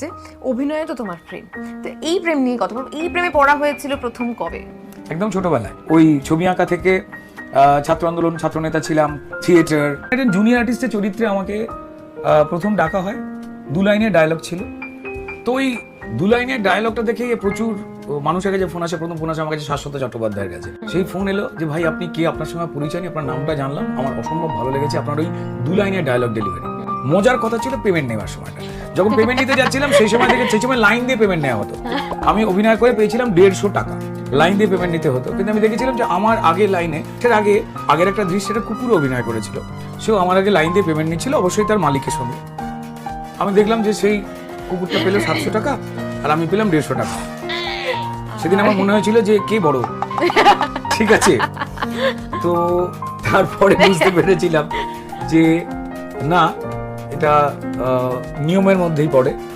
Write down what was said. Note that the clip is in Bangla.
যে অভিনয়ে তো তোমার প্রেম। তো এই প্রেম নিয়ে কথা বলব এই প্রেমে পড়া হয়েছিল প্রথম কবে? একদম ছোটবেলায়। ওই ছবি আঁকা থেকে ছাত্র আন্দোলন ছাত্রনেতা ছিলাম থিয়েটার একজন জুনিয়র আর্টিস্টের চরিত্রে আমাকে প্রথম ডাকা হয়। দু লাইনের ডায়লগ ছিল। তো ওই দু লাইনের ডায়লগটা দেখে প্রচুর মানুষের কাছে ফোন আসে। প্রথম ফোন আসে আমার কাছে শাশ্বত চট্টোপাধ্যায়ের কাছে। সেই ফোন এলো যে, ভাই, আপনি কে? আপনার সঙ্গে পরিচয় নিয়ে আপনার নামটা জানলাম। আমার অসম্ভব ভালো লেগেছে। আপনার ওই দু লাইনের ডায়লগ ডেলিভারি মজার কথা ছিল পেমেন্ট নেওয়ার সময়টা। যখন পেমেন্ট নিতে যাচ্ছিলাম, সেই সময় থেকে সেই সময় লাইন দিয়ে পেমেন্ট নেওয়া হতো। আমি অভিনয় করে পেয়েছিলাম দেড়শো টাকা। লাইন দিয়ে পেমেন্ট নিতে হতো। কিন্তু আমি দেখেছিলাম যে আমার আগে লাইনে সেটার আগে আগের একটা দৃশ্যটা কুকুর অভিনয় করেছিল। সেও আমার আগে লাইন দিয়ে পেমেন্ট নিচ্ছিল, অবশ্যই তার মালিকের সঙ্গে। আমি দেখলাম যে সেই কুকুরটা পেল সাতশো টাকা, আর আমি পেলাম দেড়শো টাকা। সেদিন আমার মনে হয়েছিল যে কে বড়? ঠিক আছে। তো তারপরে বুঝতে পেরেছিলাম যে না এটা নিয়মের মধ্যেই পড়ে।